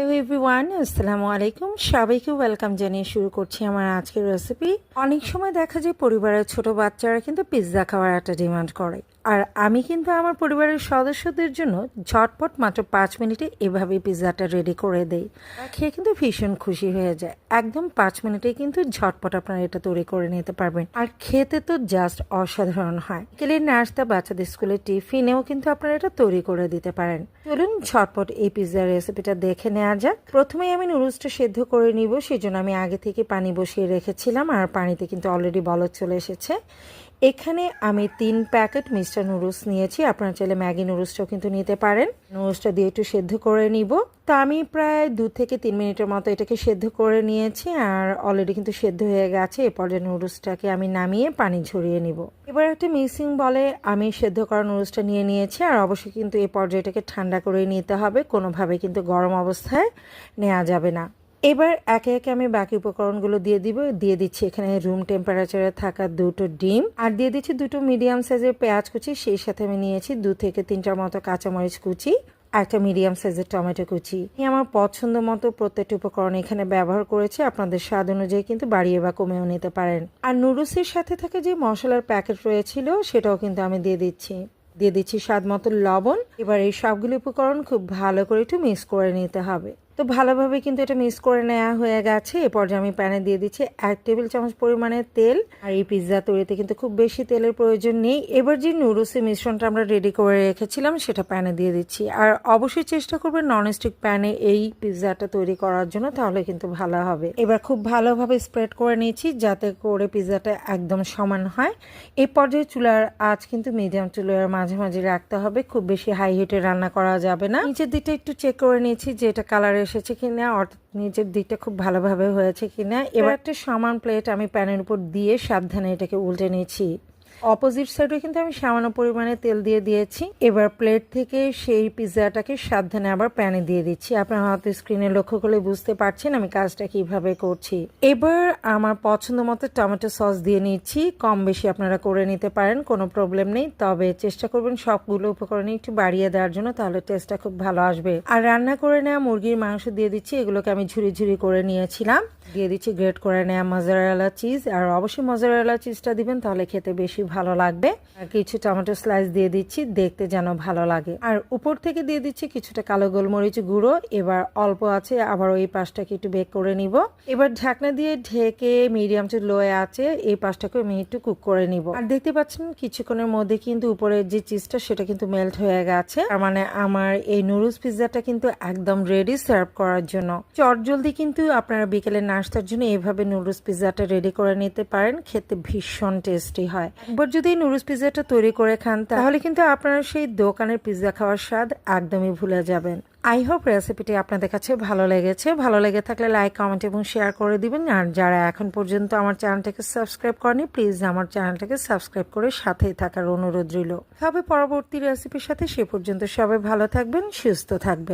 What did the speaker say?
Hello everyone আসসালামু আলাইকুম সবাইকে ওয়েলকাম জানিয়ে শুরু করছি আমার আজকের রেসিপি অনেক সময় দেখা যায় পরিবারের ছোট বাচ্চারা কিন্তু পিৎজা খাওয়ার একটা ডিমান্ড করে। আর আমি কিন্তু আমার পরিবারের সদস্যদের জন্য ঝটপট মাত্র পাঁচ মিনিটে এভাবে পিৎজাটা রেডি করে দেই। খেয়ে কিন্তু ভীষণ খুশি হয়ে যায়। একদম পাঁচ মিনিটে কিন্তু ঝটপট আপনারা এটা তৈরি করে নিতে পারবেন। আর খেতে তো জাস্ট অসাধারণ হয়। কেলের নাস্তা, বাচ্চাদের স্কুলে টিফিনেও কিন্তু আপনারা এটা তৈরি করে দিতে পারেন। চলুন ঝটপট এই পিৎজার রেসিপিটা দেখে নেওয়া যাক। প্রথমেই আমি নুডলসটা সেদ্ধ করে নিব সেই জন্য আমি আগে থেকে পানি বসিয়ে রেখেছিলাম আর পানিতে কিন্তু অলরেডি বলদ চলে এসেছে। এখানে আমি তিন প্যাকেট মিস্টার নুডলস নিয়েছি। আপনারা চাইলে ম্যাগি নুডলসটাও কিন্তু নিতে পারেন। নুডলসটা দিয়ে একটু সেদ্ধ করে নিব। তো আমি প্রায় দু থেকে তিন মিনিটের মতো এটাকে সেদ্ধ করে নিয়েছি আর অলরেডি কিন্তু সেদ্ধ হয়ে গেছে। এ পর্যায়ে নুডলসটাকে আমি নামিয়ে পানি ঝরিয়ে নিব। এবার একটা মিক্সিং বলে আমি সেদ্ধ করা নুডলসটা নিয়ে নিয়েছি আর অবশ্যই কিন্তু এই পর্যায়টাকে ঠান্ডা করে নিতে হবে। কোনোভাবে কিন্তু গরম অবস্থায় নেওয়া যাবে না। এবার একে একে আমি বাকি উপকরণগুলো দিয়ে দিব, দিয়ে দিচ্ছি এখানে রুম টেম্পারেচারে থাকা দুটো ডিম। আর দিয়ে দিচ্ছি দুটো মিডিয়াম সাইজের পেঁয়াজ কুচি, সেই সাথে আমি নিয়েছি দু থেকে তিনটার মতো কাঁচামরিচ কুচি একটা মিডিয়াম সাইজের টমেটো কুচি। আমি আমার পছন্দ মতো প্রত্যেকটি উপকরণ এখানে ব্যবহার করেছি, আপনাদের স্বাদ অনুযায়ী কিন্তু বাড়িয়ে বা কমেও নিতে পারেন। আর নুডলসের সাথে থাকা যে মশলার প্যাকেট রয়েছিল, সেটাও কিন্তু আমি দিয়ে দিচ্ছি। দিয়ে দিচ্ছি স্বাদ মতো লবণ। এবার এই সবগুলি উপকরণ খুব ভালো করে একটু মিক্স করে নিতে হবে। তো ভালোভাবে কিন্তু এটা মিক্স করে নেওয়া হয়ে গেছে। এ পর্যায়ে আমি প্যানে দিয়ে দিচ্ছি এক টেবিল চামচ পরিমাণে তেল। আর এই পিৎজা তৈরিতে কিন্তু খুব বেশি তেলের প্রয়োজন নেই। এবার যে নুডলসের মিশ্রণটা আমরা রেডি করে রেখেছিলাম, সেটা প্যানে দিয়ে দিচ্ছি। আর অবশ্যই চেষ্টা করবেন ননস্টিক প্যানে এই পিৎজাটা তৈরি করার জন্য, তাহলে কিন্তু ভালো হবে। এবার খুব ভালোভাবে স্প্রেড করে নিয়েছি, যাতে করে পিৎজাটা একদম সমান হয়। এই পর্যায়ে চুলার আজ কিন্তু মিডিয়াম চুলার মাঝে মাঝে রাখতে হবে। খুব বেশি হাই হিটে রান্না করা যাবে না। নিচের দিকটা একটু চেক করে নিয়েছি যে এটা কালার এসেছে কিনা, অর্থাৎ নিচের দিকটা খুব ভালোভাবে হয়েছে কিনা, এবার একটা সমান প্লেট আমি প্যানের উপর দিয়ে সাবধানে এটাকে উল্টে নিয়েছি অপোজিট সাইডে কিন্তু আমি সামান্য পরিমাণে তেল দিয়ে দিয়েছি। এবার প্লেট থেকে সেই পিৎজাটাকে সাবধানে আবার প্যানে দিয়ে দিচ্ছি। আপনার হয়তো স্ক্রিনে লক্ষ্য করলে বুঝতে পারছেন আমি কাজটা কীভাবে করছি। এবার আমার পছন্দ মতো টমেটো সস দিয়ে নিচ্ছি। কম বেশি আপনারা করে নিতে পারেন, কোনো প্রবলেম নেই। তবে চেষ্টা করবেন সবগুলো উপকরণে একটু বাড়িয়ে দেওয়ার জন্য, তাহলে টেস্টটা খুব ভালো আসবে। আর রান্না করে নেওয়া মুরগির মাংস দিয়ে দিচ্ছি, এগুলোকে আমি ঝুরি ঝুরি করে নিয়েছিলাম। দিয়ে দিচ্ছি গ্রেট করে নেওয়া মজারেলা চিজ আর অবশ্যই মজারেলা চিজটা দিবেন, তাহলে খেতে বেশি ভালো লাগবে। আর কিছু টমেটো স্লাইস দিয়ে দিচ্ছি, দেখতে যেন ভালো লাগে। আর উপর থেকে দিয়ে দিচ্ছি কিছুটা কালো গোলমরিচ গুঁড়ো। এবার অল্প আছে, আবার ওই পাশটাকে একটু বেক করে নিব। এবার ঢাকনা দিয়ে ঢেকে মিডিয়াম টু লোয়ে আছে, এই পাশটাকে আমি একটু কুক করে নিব। আর দেখতে পাচ্ছেন, কিছুক্ষণের মধ্যে কিন্তু উপরের যে চিজটা সেটা কিন্তু মেল্ট হয়ে গেছে। তার মানে আমার এই নুডলস পিৎজাটা কিন্তু একদম রেডি সার্ভ করার জন্য। চট জলদি কিন্তু আপনারা বিকেলে নাস্তার জন্য এইভাবে নুডলস পিৎজাটা রেডি করে নিতে পারেন। খেতে ভীষণ টেস্টি হয়। একবার যদি নুডলস পিৎজাটা তৈরি করে খান, তাহলে কিন্তু আপনারা সেই দোকানের পিৎজা খাওয়ার স্বাদ একদমই ভুলে যাবেন। আই হোপ রেসিপিটি আপনাদের কাছে ভালো লেগেছে। ভালো লেগে থাকলে লাইক কমেন্ট এবং শেয়ার করে দিবেন। আর যারা এখন পর্যন্ত আমার চ্যানেলটাকে সাবস্ক্রাইব করেনি প্লিজ আমার চ্যানেলটাকে সাবস্ক্রাইব করে সাথেই থাকার অনুরোধ রইল। তবে পরবর্তী রেসিপির সাথে সে পর্যন্ত সবাই ভালো থাকবেন, সুস্থ থাকবেন।